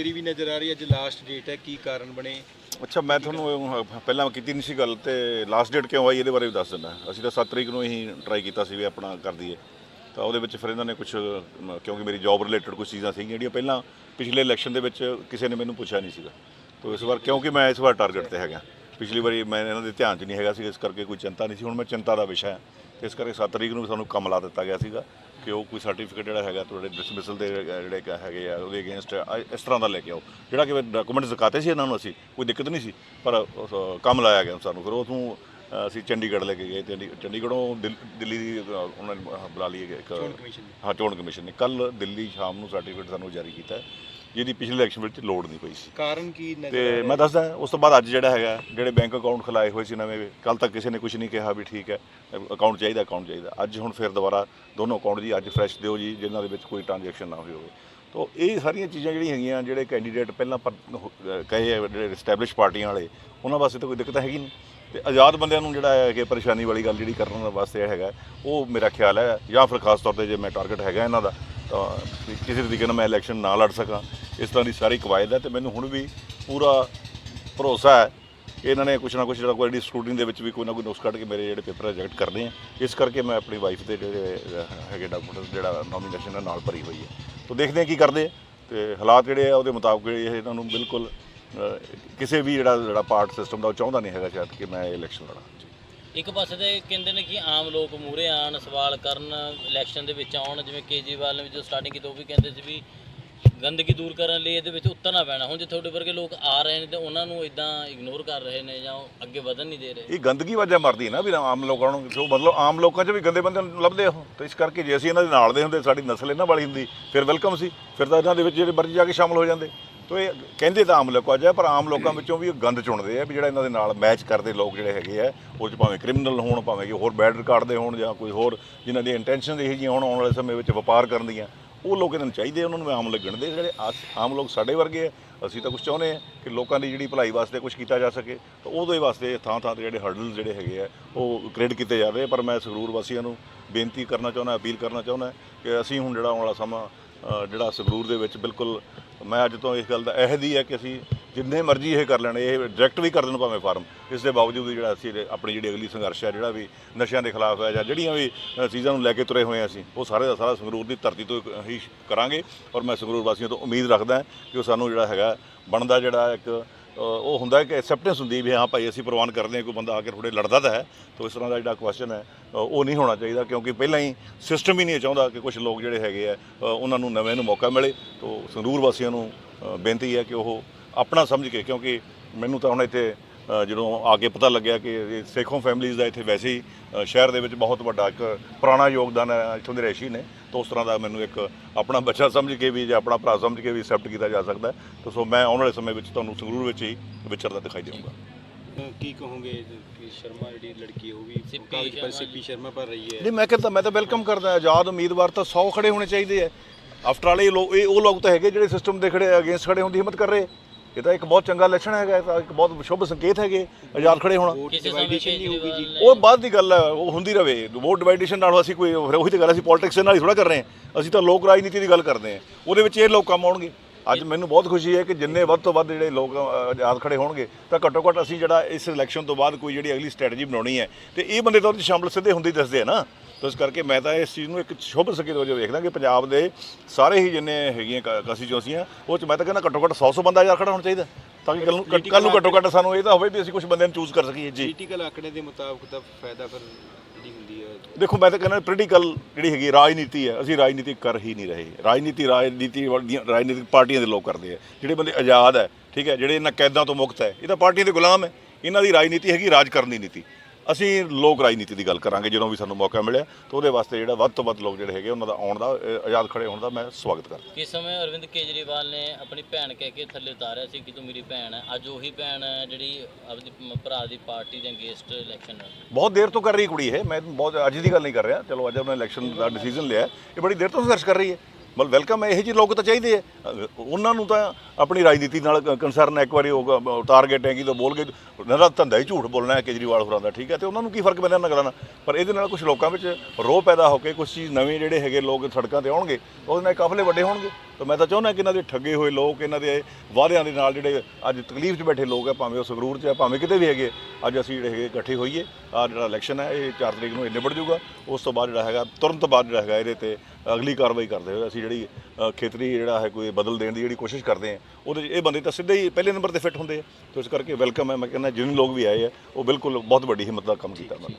ਦੇਰੀ ਵੀ ਨਜ਼ਰ ਆ ਰਹੀ ਹੈ ਅੱਜ ਲਾਸਟ ਡੇਟ ਹੈ ਕੀ ਕਾਰਨ ਬਣੇ? ਅੱਛਾ ਮੈਂ ਤੁਹਾਨੂੰ ਪਹਿਲਾਂ ਕੀਤੀ ਨਹੀਂ ਸੀ ਗੱਲ ਤੇ ਲਾਸਟ ਡੇਟ ਕਿਉਂ ਆਈ ਇਹਦੇ ਬਾਰੇ ਵੀ ਦੱਸ ਦਿੰਦਾ। ਅਸੀਂ ਤਾਂ 7 ਤਰੀਕ ਨੂੰ ਹੀ ਟਰਾਈ ਕੀਤਾ ਸੀ ਵੀ ਆਪਣਾ ਕਰ ਦਈਏ। ਤਾਂ ਉਹਦੇ ਵਿੱਚ ਫਿਰ ਇਹਨਾਂ ਨੇ ਕੁਝ ਕਿਉਂਕਿ ਮੇਰੀ ਜੌਬ ਰਿਲੇਟਡ ਕੁਝ ਚੀਜ਼ਾਂ ਸੀਗੀਆਂ ਜਿਹੜੀਆਂ ਪਹਿਲਾਂ ਪਿਛਲੇ ਇਲੈਕਸ਼ਨ ਦੇ ਵਿੱਚ ਕਿਸੇ ਨੇ ਮੈਨੂੰ ਪੁੱਛਿਆ ਨਹੀਂ ਸੀਗਾ। ਤਾਂ ਇਸ ਵਾਰ ਕਿਉਂਕਿ ਮੈਂ ਇਸ ਵਾਰ ਟਾਰਗੇਟ ਤੇ ਹੈਗਾ। ਪਿਛਲੀ ਵਾਰੀ ਮੈਂ ਇਹਨਾਂ ਦੇ ਧਿਆਨ 'ਚ ਨਹੀਂ ਹੈਗਾ ਸੀ ਇਸ ਕਰਕੇ ਕੋਈ ਚਿੰਤਾ ਨਹੀਂ ਸੀ। ਹੁਣ ਮੈਂ ਚਿੰਤਾ ਦਾ ਵਿਸ਼ਾ ਹੈ। ਇਸ ਕਰਕੇ 7 ਤਰੀਕ ਨੂੰ ਸਾਨੂੰ ਕੰਮ ਲਾ ਦਿੱਤਾ ਗਿਆ ਸੀਗਾ। ਕਿ ਉਹ ਕੋਈ ਸਰਟੀਫਿਕੇਟ ਜਿਹੜਾ ਹੈਗਾ ਤੁਹਾਡੇ ਡਿਸਮਿਸਲ ਦੇ ਜਿਹੜੇ ਕ- ਹੈਗੇ ਆ ਉਹਦੇ ਅਗੇਂਸਟ ਇਸ ਤਰ੍ਹਾਂ ਦਾ ਲੈ ਕੇ ਆਓ। ਜਿਹੜਾ ਕਿ ਡਾਕੂਮੈਂਟਸ ਦਿਖਾਤੇ ਸੀ ਇਹਨਾਂ ਨੂੰ ਅਸੀਂ ਕੋਈ ਦਿੱਕਤ ਨਹੀਂ ਸੀ ਪਰ ਕੰਮ ਲਾਇਆ ਗਿਆ ਸਾਨੂੰ। ਫਿਰ ਉਥੋਂ ਅਸੀਂ ਚੰਡੀਗੜ੍ਹ ਲੈ ਕੇ ਗਏ ਤੇ ਚੰਡੀਗੜ੍ਹੋਂ ਦਿੱਲ- ਦੀ ਉਹਨਾਂ ਨੇ ਬੁਲਾ ਲਈ ਇੱਕ। ਹਾਂ ਚੋਣ ਕਮਿਸ਼ਨ ਨੇ। ਕੱਲ ਦਿੱਲੀ ਸ਼ਾਮ ਨੂੰ ਸਰਟੀਫਿਕੇਟ ਸਾਨੂੰ ਜਾਰੀ ਕੀਤਾ ਜਿਹਦੀ ਪਿਛਲੇ ਇਲੈਕਸ਼ਨ ਵਿੱਚ ਲੋੜ ਨਹੀਂ ਪਈ ਸੀ। ਕਾਰਨ ਕੀ ਨਜ਼ਰ ਤੇ ਮੈਂ ਦੱਸਦਾ ਉਸ ਤੋਂ ਬਾਅਦ ਅੱਜ ਜਿਹੜਾ ਹੈਗਾ ਜਿਹੜੇ ਬੈਂਕ ਅਕਾਊਂਟ ਖੁਲਾਏ ਹੋਏ ਸੀ ਨਵੇਂ ਕੱਲ ਤੱਕ ਕਿਸੇ ਨੇ ਕੁਝ ਨਹੀਂ ਕਿਹਾ ਵੀ ਠੀਕ ਹੈ ਅਕਾਊਂਟ ਚਾਹੀਦਾ ਅਕਾਊਂਟ ਚਾਹੀਦਾ। ਅੱਜ ਹੁਣ ਫਿਰ ਦੁਬਾਰਾ ਦੋਨੋਂ ਅਕਾਊਂਟ ਜੀ ਅੱਜ ਫਰੈਸ਼ ਦਿਓ ਜੀ ਜਿਨ੍ਹਾਂ ਦੇ ਵਿੱਚ ਕੋਈ ਟ੍ਰਾਂਜੈਕਸ਼ਨ ਨਾ ਹੋਈ ਹੋਵੇ। ਤੋਂ ਇਹ ਸਾਰੀਆਂ ਚੀਜ਼ਾਂ ਜਿਹੜੀਆਂ ਹੈਗੀਆਂ ਜਿਹੜੇ ਕੈਂਡੀਡੇਟ ਪਹਿਲਾਂ ਕਹੇ ਜਿਹੜੇ ਐਸਟੈਬਲਿਸ਼ ਪਾਰਟੀਆਂ ਵਾਲੇ ਉਹਨਾਂ ਵਾਸਤੇ ਤਾਂ ਕੋਈ ਦਿੱਕਤ ਹੈਗੀ ਨਹੀਂ। ਤੇ ਆਜ਼ਾਦ ਬੰਦਿਆਂ ਨੂੰ ਜਿਹੜਾ ਹੈ ਕਿ ਪਰੇਸ਼ਾਨੀ ਵਾਲੀ ਗੱਲ ਜਿਹੜੀ ਕਰਨ ਵਾਸਤੇ ਹੈਗਾ ਉਹ ਮੇਰਾ ਖਿਆਲ ਹੈ ਜਾਂ ਫਿਰ ਖਾਸ ਤੌਰ ਤੇ ਜੇ ਮੈਂ ਟਾਰਗੇਟ ਹੈਗਾ ਇਹਨਾਂ ਦਾ ਤਾਂ ਵੀ ਕਿਸੇ ਤਰੀਕੇ ਨਾਲ ਮੈਂ ਇਲੈਕਸ਼ਨ ਨਾ ਲੜ ਸਕਾਂ। ਇਸ ਤਰ੍ਹਾਂ ਦੀ ਸਾਰੀ ਕਵਾਇਦ ਹੈ ਤੇ ਮੈਨੂੰ ਹੁਣ ਵੀ ਪੂਰਾ ਭਰੋਸਾ ਹੈ ਕਿ ਇਹਨਾਂ ਨੇ ਕੁਛ ਨਾ ਕੁਛ ਜਿਹੜਾ ਕੋਈ ਜਿਹੜੀ ਸਕੂਟਿੰਗ ਦੇ ਵਿੱਚ ਵੀ ਕੋਈ ਨਾ ਕੋਈ ਨੁਕਸ ਕੱਢ ਕੇ ਮੇਰੇ ਜਿਹੜੇ ਪੇਪਰ ਰਿਜੈਕਟ ਕਰਨੇ ਆ। ਇਸ ਕਰਕੇ ਮੈਂ ਆਪਣੀ ਵਾਈਫ ਦੇ ਜਿਹੜੇ ਹੈਗੇ ਡਾਕੂਮੈਂਟ ਜਿਹੜਾ ਨੋਮੀਨੇਸ਼ਨ ਹੈ ਨਾਲ ਭਰੀ ਹੋਈ ਹੈ। ਤੋਂ ਦੇਖਦੇ ਹਾਂ ਕੀ ਕਰਦੇ ਆ ਤੇ ਹਾਲਾਤ ਜਿਹੜੇ ਆ ਉਹਦੇ ਮੁਤਾਬਕ ਇਹ ਇਹਨਾਂ ਨੂੰ ਬਿਲਕੁਲ ਕਿਸੇ ਵੀ ਜਿਹੜਾ ਜਿਹੜਾ ਪਾਰਟ ਸਿਸਟਮ ਦਾ ਉਹ ਚਾਹੁੰਦਾ ਨਹੀਂ ਹੈਗਾ ਸ਼ਾਇਦ ਕਿ ਮੈਂ ਇਲੈਕਸ਼ਨ ਲੜਾਂ। ਜੀ ਇੱਕ ਪਾਸੇ ਤੇ ਕਹਿੰਦੇ ਨੇ ਕਿ ਆਮ ਲੋਕ ਮੂਹਰੇ ਆਣ ਸਵਾਲ ਕਰਨ ਇਲੈਕਸ਼ਨ ਦੇ ਵਿੱਚ ਆਉਣ, ਜਿਵੇਂ ਕੇਜਰੀਵਾਲ ਨੇ ਵੀ ਜੋ ਸਟਾਰਟਿੰਗ ਕੀਤੀ, ਉਹ ਵੀ ਕਹਿੰਦੇ ਸੀ ਵੀ ਗੰਦਗੀ ਦੂਰ ਕਰਨ ਲਈ ਇਹਦੇ ਵਿੱਚ ਉਤਰਨਾ ਪੈਣਾ। ਹੁਣ ਜੇ ਤੁਹਾਡੇ ਵਰਗੇ ਲੋਕ ਆ ਰਹੇ ਨੇ ਤੇ ਉਹਨਾਂ ਨੂੰ ਇਦਾਂ ਇਗਨੋਰ ਕਰ ਰਹੇ ਨੇ ਜਾਂ ਉਹ ਅੱਗੇ ਵਧਣ ਨਹੀਂ ਦੇ ਰਹੇ। ਇਹ ਗੰਦਗੀ ਵਜ੍ਹਾ ਮਰਦੀ ਨਾ ਵੀ ਆਮ ਲੋਕਾਂ ਨੂੰ ਸੋ ਮਤਲਬ ਆਮ ਲੋਕਾਂ 'ਚ ਵੀ ਗੰਦੇ ਬੰਦੇ ਲੱਭਦੇ ਉਹ। ਤੇ ਇਸ ਕਰਕੇ ਜੇ ਅਸੀਂ ਇਹਨਾਂ ਦੇ ਨਾਲ ਦੇ ਹੁੰਦੇ, ਸਾਡੀ ਨਸਲ ਇਹਨਾਂ ਵਾਲੀ ਹੁੰਦੀ, ਫਿਰ ਵੈਲਕਮ ਸੀ। ਫਿਰ ਤਾਂ ਇਹਨਾਂ ਦੇ ਵਿੱਚ ਜਿਹੜੇ ਮਰਜ਼ੀ ਜਾ ਕੇ ਸ਼ਾਮਲ ਹੋ ਜਾਂਦੇ। ਤੋ ਇਹ ਕਹਿੰਦੇ ਤਾਂ ਆਮ ਲੋਕਾਂ 'ਚ ਹੈ, ਪਰ ਆਮ ਲੋਕਾਂ ਵਿੱਚੋਂ ਵੀ ਇਹ ਗੰਦ ਚੁਣਦੇ ਆ ਵੀ ਜਿਹੜਾ ਇਹਨਾਂ ਦੇ ਨਾਲ ਮੈਚ ਕਰਦੇ ਲੋਕ ਜਿਹੜੇ ਹੈਗੇ ਆ, ਉਹ 'ਚ ਭਾਵੇਂ ਕ੍ਰਿਮੀਨਲ ਹੋਣ, ਭਾਵੇਂ ਕਿ ਹੋਰ ਬੈਡ ਰਿਕਾਰਡ ਦੇ ਹੋਣ ਜਾਂ ਕੋਈ ਹੋਰ ਜਿਨ੍ਹਾਂ ਦੀ ਇੰਟੈਂਸ਼ਨ ਇਹੋ ਜਿਹੀਆਂ ਹੋਣ ਆਉਣ ਵਾਲੇ ਸਮੇਂ ਵਿੱਚ ਵਪਾਰ ਕਰਨ ਦੀਆਂ, ਉਹ ਲੋਕ ਇਹਨਾਂ ਨੂੰ ਚਾਹੀਦੇ ਉਹਨਾਂ ਨੂੰ ਆਮ ਲੱਗਣ ਦੇ ਜਿਹੜੇ ਆਸ- ਆਮ ਲੋਕ ਸਾਡੇ ਵਰਗੇ ਆ, ਅਸੀਂ ਤਾਂ ਕੁਝ ਚਾਹੁੰਦੇ ਆ ਕਿ ਲੋਕਾਂ ਦੀ ਜਿਹੜੀ ਭਲਾਈ ਵਾਸਤੇ ਕੁਝ ਕੀਤਾ ਜਾ ਸਕੇ, ਤਾਂ ਉਹਦੇ ਵਾਸਤੇ ਥਾਂ ਥਾਂ ਤੇ ਜਿਹੜੇ ਹਰਡਲ ਜਿਹੜੇ ਹੈਗੇ ਆ, ਉਹ ਕ੍ਰੀਏਟ ਕੀਤੇ ਜਾ ਰਹੇ ਪਰ ਮੈਂ ਸੰਗਰੂਰ ਵਾਸੀਆਂ ਨੂੰ ਬੇਨਤੀ ਕਰਨਾ ਚਾਹੁੰਦਾ, ਅਪੀਲ ਕਰਨਾ ਚਾਹੁੰਦਾ ਕਿ ਅਸੀਂ ਹੁਣ ਜਿਹੜਾ ਆਉਣ ਵਾਲਾ ਸਮਾਂ ਜਿਹੜਾ ਸੰਗਰੂਰ ਦੇ ਵਿੱਚ ਬਿਲਕੁਲ ਮੈਂ ਅੱਜ ਤੋਂ ਇਸ ਗੱਲ ਦਾ ਅਹਿਦ ਹੀ ਹੈ ਕਿ ਅਸੀਂ ਜਿੰਨੇ ਮਰਜ਼ੀ ਇਹ ਕਰ ਲੈਣ, ਇਹ ਡਾਇਰੈਕਟ ਵੀ ਕਰ ਦੇਣ ਭਾਵੇਂ ਫਾਰਮ ਇਸ ਦੇ ਬਾਵਜੂਦ ਵੀ ਜਿਹੜਾ ਅਸੀਂ ਆਪਣੀ ਜਿਹੜੀ ਅਗਲੀ ਸੰਘਰਸ਼ ਹੈ, ਜਿਹੜਾ ਵੀ ਨਸ਼ਿਆਂ ਦੇ ਖਿਲਾਫ ਹੈ ਜਾਂ ਜਿਹੜੀਆਂ ਵੀ ਚੀਜ਼ਾਂ ਨੂੰ ਲੈ ਕੇ ਤੁਰੇ ਹੋਏ ਹਾਂ ਅਸੀਂ, ਉਹ ਸਾਰੇ ਦਾ ਸਾਰਾ ਸੰਗਰੂਰ ਦੀ ਧਰਤੀ ਤੋਂ ਹੀ ਕਰਾਂਗੇ। ਔਰ ਮੈਂ ਸੰਗਰੂਰ ਵਾਸੀਆਂ ਤੋਂ ਉਮੀਦ ਰੱਖਦਾ ਕਿ ਉਹ ਸਾਨੂੰ ਜਿਹੜਾ ਹੈਗਾ ਬਣਦਾ ਜਿਹੜਾ ਇੱਕ ਉਹ ਹੁੰਦਾ ਕਿ ਐਕਸੈਪਟੈਂਸ ਹੁੰਦੀ ਵੀ ਹਾਂ ਭਾਈ ਅਸੀਂ ਪ੍ਰਵਾਨ ਕਰਦੇ ਹਾਂ ਕੋਈ ਬੰਦਾ ਆ ਕੇ ਥੋੜੇ ਲੜਦਾ ਤਾਂ ਹੈ, ਤਾਂ ਇਸ ਤਰ੍ਹਾਂ ਦਾ ਜਿਹੜਾ ਕੁਐਸਚਨ ਹੈ ਉਹ ਨਹੀਂ ਹੋਣਾ ਚਾਹੀਦਾ ਕਿਉਂਕਿ ਪਹਿਲਾਂ ਹੀ ਸਿਸਟਮ ਹੀ ਨਹੀਂ ਇਹ ਚਾਹੁੰਦਾ ਕਿ ਕੁਝ ਲੋਕ ਜਿਹੜੇ ਹੈਗੇ ਆ ਉਹਨਾਂ ਨੂੰ ਨਵੇਂ ਨੂੰ ਮੌਕਾ ਮਿਲੇ। ਤਾਂ ਸੰਗਰੂਰ ਵਾਸੀਆਂ ਨੂੰ ਬੇਨਤੀ ਹੈ ਕਿ ਉਹ ਆਪਣਾ ਸਮਝ ਕੇ ਕਿਉਂਕਿ ਮੈਨੂੰ ਤਾਂ ਹੁਣ ਇੱਥੇ ਜਦੋਂ ਆ ਕੇ ਪਤਾ ਲੱਗਿਆ ਕਿ ਸੇਖੋਂ ਫੈਮਿਲੀਜ਼ ਦਾ ਇੱਥੇ ਵੈਸੇ ਹੀ ਸ਼ਹਿਰ ਦੇ ਵਿੱਚ ਬਹੁਤ ਵੱਡਾ ਇੱਕ ਪੁਰਾਣਾ ਯੋਗਦਾਨ ਹੈ ਇੱਥੋਂ ਦੇ ਰਹਿਸ਼ੀ ਨੇ। ਤਾਂ ਉਸ ਤਰ੍ਹਾਂ ਦਾ ਮੈਨੂੰ ਇੱਕ ਆਪਣਾ ਬੱਚਾ ਸਮਝ ਕੇ ਵੀ ਜਾਂ ਆਪਣਾ ਭਰਾ ਸਮਝ ਕੇ ਵੀ ਐਕਸੈਪਟ ਕੀਤਾ ਜਾ ਸਕਦਾ। ਹੈ। ਤਾਂ ਸੋ ਮੈਂ ਆਉਣ ਵਾਲੇ ਸਮੇਂ ਵਿੱਚ ਤੁਹਾਨੂੰ ਸੰਗਰੂਰ ਵਿੱਚ ਹੀ ਵਿਚਰਦਾ ਦਿਖਾਈ ਦੇਵਾਂਗਾ। ਕੀ ਕਹੋਗੇ ਕਿ ਸ਼ਰਮਾ ਜਿਹੜੀ ਲੜਕੀ ਹੈ ਉਹ ਵੀ ਕਾਗਜ਼ ਪਰ ਸਿੱਪੀ ਸ਼ਰਮਾ ਭਰ ਰਹੀ ਹੈ। ਨਹੀਂ ਮੈਂ ਕਹਿੰਦਾ ਮੈਂ ਤਾਂ ਵੈਲਕਮ ਕਰਦਾ ਆਜ਼ਾਦ ਉਮੀਦਵਾਰ ਤਾਂ 100 ਖੜੇ ਹੋਣੇ ਚਾਹੀਦੇ ਆ। ਆਫਟਰ ਆਲ ਇਹ ਲੋਕ ਇਹ ਉਹ ਲੋਕ ਤਾਂ ਹੈਗੇ ਜਿਹੜੇ ਸਿਸਟਮ ਦੇ ਖੜੇ ਅਗੇਂਸਟ ਖੜੇ ਹੋਣ ਦੀ ਹਿੰਮਤ ਕਰ ਰਹੇ ਇਹ ਤਾਂ ਇੱਕ ਬਹੁਤ ਚੰਗਾ ਲੱਛਣ ਹੈਗਾ ਇਹ ਤਾਂ ਇੱਕ ਬਹੁਤ ਸ਼ੁਭ ਸੰਕੇਤ ਹੈਗੇ ਆਜ਼ਾਦ ਖੜੇ ਹੋਣਾ। ਡਿਵਾਈਡੇਸ਼ਨ ਨਹੀਂ ਹੋਊਗੀ। ਜੀ ਉਹ ਬਾਅਦ ਦੀ ਗੱਲ ਹੈ ਉਹ ਹੁੰਦੀ ਰਵੇ। ਵੋਟ ਡਿਵਾਈਡੇਸ਼ਨ ਨਾਲ ਅਸੀਂ ਕੋਈ ਫਿਰ ਉਹੀ ਤਾਂ ਗੱਲ ਅਸੀਂ ਪੋਲਿਟਿਕਸ ਨਾਲ ਹੀ ਥੋੜਾ ਕਰ ਰਹੇ ਹਾਂ। ਅਸੀਂ ਤਾਂ ਲੋਕ ਰਾਜਨੀਤੀ ਦੀ ਗੱਲ ਕਰਦੇ ਹਾਂ। ਉਹਦੇ ਵਿੱਚ ਇਹ ਲੋਕ ਕੰਮ ਆਉਣਗੇ। ਅੱਜ ਮੈਨੂੰ ਬਹੁਤ ਖੁਸ਼ੀ ਹੈ ਕਿ ਜਿੰਨੇ ਵੱਧ ਤੋਂ ਵੱਧ ਜਿਹੜੇ ਲੋਕ ਆਜ਼ਾਦ ਖੜੇ ਹੋਣਗੇ ਤਾਂ ਘੱਟੋ ਘੱਟ ਅਸੀਂ ਜਿਹੜਾ ਇਸ ਇਲੈਕਸ਼ਨ ਤੋਂ ਬਾਅਦ ਕੋਈ ਜਿਹੜੀ ਅਗਲੀ ਸਟ੍ਰੈਟਜੀ ਬਣਾਉਣੀ ਹੈ ਤੇ ਇਹ ਬੰਦੇ ਤਾਂ ਉਹਦੇ 'ਚ ਸ਼ਾਮਲ ਸਿੱਧੇ ਹੁੰਦੇ ਹੀ ਦੱਸਦੇ ਆ ਨਾ। ਤਾਂ ਇਸ ਕਰਕੇ ਮੈਂ ਤਾਂ ਇਸ ਚੀਜ਼ ਨੂੰ ਇੱਕ ਸ਼ੁਭ ਸੰਕੇਤ ਵਜੋਂ ਵੇਖਦਾ ਕਿ ਪੰਜਾਬ ਦੇ ਸਾਰੇ ਹੀ ਜਿੰਨੇ ਹੈਗੀਆਂ ਕਸੀ ਚੌਸੀਆਂ ਉਹ 'ਚ ਮੈਂ ਤਾਂ ਕਹਿੰਦਾ ਘੱਟੋ ਘੱਟ 100 100 ਬੰਦਾ ਆਜ਼ਾਦ ਖੜਾ ਹੋਣਾ ਚਾਹੀਦਾ। ਤਾਂ ਕਿ ਕੱਲ ਨੂੰ ਕੱਲ ਨੂੰ ਘੱਟੋ ਘੱਟ ਸਾਨੂੰ ਇਹ ਤਾਂ ਹੋਵੇ ਵੀ ਅਸੀਂ ਕੁਝ ਬੰਦਿਆਂ ਨੂੰ ਚੂਜ਼ ਕਰ ਸਕੀਏ ਜੀ। ਪੋਲੀਟੀਕਲ ਆંકੜੇ ਦੇ ਮੁਤਾਬਕ ਤਾਂ ਫਾਇਦਾ ਫਿਰ ਜਿਹੜੀ ਹੁੰਦੀ ਹੈ। ਦੇਖੋ ਮੈਂ ਤਾਂ ਕਹਿੰਦਾ ਪੋਲੀਟੀਕਲ ਜਿਹੜੀ ਹੈਗੀ ਰਾਜਨੀਤੀ ਹੈ ਅਸੀਂ ਰਾਜਨੀਤੀ ਕਰ ਹੀ ਨਹੀਂ ਰਹੇ। ਰਾਜਨੀਤੀ ਰਾਜਨੀਤੀ ਰਾਜਨੀਤਿਕ ਪਾਰਟੀਆਂ ਦੇ ਲੋਕ ਕਰਦੇ ਆ। ਜਿਹੜੇ ਬੰਦੇ ਆਜ਼ਾਦ ਹੈ ਠੀਕ ਹੈ ਜਿਹੜੇ ਇਹਨਾਂ ਕੈਦਾਂ ਤੋਂ ਮੁਕਤ ਹੈ ਇਹ ਤਾਂ ਪਾਰਟੀਆਂ ਦੇ ਗੁਲਾਮ ਹੈ। ਇਹਨਾਂ ਦੀ ਰਾਜਨੀਤੀ ਹੈਗੀ ਰਾਜ ਕਰਨ ਦੀ ਨੀਤੀ। ਅਸੀਂ ਲੋਕ ਰਾਜਨੀਤੀ ਦੀ ਗੱਲ ਕਰਾਂਗੇ ਜਦੋਂ ਵੀ ਸਾਨੂੰ ਮੌਕਾ ਮਿਲਿਆ ਤਾਂ ਉਹਦੇ ਵਾਸਤੇ ਜਿਹੜਾ ਵੱਧ ਤੋਂ ਵੱਧ ਲੋਕ ਜਿਹੜੇ ਹੈਗੇ ਉਹਨਾਂ ਦਾ ਆਉਣ ਦਾ ਅ, ਆਜ਼ਾਦ ਖੜੇ ਹੋਣ ਦਾ ਮੈਂ ਸਵਾਗਤ ਕਰਦਾ। ਕਿਸ ਸਮੇਂ ਅਰਵਿੰਦ ਕੇਜਰੀਵਾਲ ਨੇ ਆਪਣੀ ਭੈਣ ਕਹਿ ਕੇ ਥੱਲੇ ਉਤਾਰਿਆ ਸੀ ਕਿ ਤੂੰ ਮੇਰੀ ਭੈਣ ਹੈ? ਅੱਜ ਉਹੀ ਭੈਣ ਹੈ ਜਿਹੜੀ ਆਪਣੀ ਮ- ਭਰਾ ਦੀ ਪਾਰਟੀ ਦੇ ਅਗੇਂਸਟ ਇਲੈਕਸ਼ਨ ਲੜ ਰਹੀ ਹੈ। ਬਹੁਤ ਦੇਰ ਤੋਂ ਕਰ ਰਹੀ ਕੁੜੀ ਇਹ ਮੈਂ ਬਹੁਤ ਅੱਜ ਦੀ ਗੱਲ ਨਹੀਂ ਕਰ ਰਿਹਾ ਚਲੋ ਅੱਜ ਉਹਨੇ ਇਲੈਕਸ਼ਨ ਦਾ ਡਿਸੀਜਨ ਲਿਆ ਇਹ ਬੜੀ ਦੇਰ ਤੋਂ ਸੰਘਰਸ਼ ਕਰ ਰਹੀ ਹੈ। ਮਤਲਬ ਵੈਲਕਮ ਹੈ, ਇਹੋ ਜਿਹੇ ਲੋਕ ਤਾਂ ਚਾਹੀਦੇ ਆ ਉਹਨਾਂ ਨੂੰ ਤਾਂ ਆਪਣੀ ਰਾਜਨੀਤੀ ਨਾਲ ਕੰਸਰਨ ਇੱਕ ਵਾਰੀ ਉਹ ਟਾਰਗੇਟ ਕੇ ਟੈਂਕੀ ਤੋਂ ਬੋਲ ਕੇ ਉਹਨਾਂ ਦਾ ਧੰਦਾ ਹੀ ਝੂਠ ਬੋਲਣਾ ਹੈ, ਕੇਜਰੀਵਾਲ ਹੋਰਾਂ ਦਾ, ਠੀਕ ਹੈ। ਤੇ ਉਹਨਾਂ ਨੂੰ ਕੀ ਫ਼ਰਕ ਪੈਂਦਾ ਇਹਨਾਂ ਗੱਲਾਂ ਨਾਲ? ਪਰ ਇਹਦੇ ਨਾਲ ਕੁਝ ਲੋਕਾਂ ਵਿੱਚ ਰੋਹ ਪੈਦਾ ਹੋ ਕੇ ਕੁਝ ਚੀਜ਼ ਨਵੇਂ ਜਿਹੜੇ ਹੈਗੇ ਲੋਕ ਸੜਕਾਂ ਤੇ ਆਉਣਗੇ, ਉਹਦੇ ਨਾਲ ਕਾਫਲੇ ਵੱਡੇ ਹੋਣਗੇ। ਤਾਂ ਮੈਂ ਤਾਂ ਚਾਹੁੰਦਾ ਕਿ ਇਹਨਾਂ ਦੇ ਠੱਗੇ ਹੋਏ ਲੋਕ, ਇਹਨਾਂ ਦੇ ਵਾਅਦਿਆਂ ਦੇ ਨਾਲ ਜਿਹੜੇ ਅੱਜ ਤਕਲੀਫ 'ਚ ਬੈਠੇ ਲੋਕ ਆ ਭਾਵੇਂ ਉਹ ਸੰਗਰੂਰ 'ਚ ਆ ਭਾਵੇਂ ਕਿਤੇ ਵੀ ਹੈਗੇ, ਅੱਜ ਅਸੀਂ ਜਿਹੜੇ ਹੈਗੇ ਇਕੱਠੇ ਹੋਈਏ। ਆ ਜਿਹੜਾ ਇਲੈਕਸ਼ਨ ਹੈ, ਇਹ 4 ਤਰੀਕ ਨੂੰ ਇਹ ਨਿਬੜ ਜਾਊਗਾ। ਉਸ ਤੋਂ ਬਾਅਦ ਜਿਹੜਾ ਹੈਗਾ, ਤੁਰੰਤ ਬਾਅਦ ਜਿਹੜਾ ਹੈਗਾ ਇਹਦੇ ਤੇ ਅਗਲੀ ਕਾਰਵਾਈ ਕਰਦੇ ਹੋਏ ਅਸੀਂ ਜਿਹੜੀ ਖੇਤਰੀ ਜਿਹੜਾ ਹੈ ਕੋਈ ਬਦਲ ਦੇਣ ਦੀ ਜਿਹੜੀ ਕੋਸ਼ਿਸ਼ ਕਰਦੇ ਆ ਉਹਦੇ 'ਚ ਇਹ ਬੰਦੇ ਤਾਂ ਸਿੱਧੇ ਹੀ ਪਹਿਲੇ ਨੰਬਰ ਤੇ ਫਿੱਟ ਹੁੰਦੇ ਆ। ਤੇ ਇਸ ਕਰਕੇ ਵੈਲਕਮ ਹੈ, ਮੈਂ ਕਹਿੰਦਾ ਜਿੰਨੇ ਲੋਕ ਵੀ ਆਏ ਆ, ਉਹ ਬਿਲਕੁਲ ਬਹੁਤ ਵੱਡੀ ਹਿੰਮਤ ਦਾ ਕੰਮ ਕੀਤਾ ਉਹਨਾਂ ਨੇ।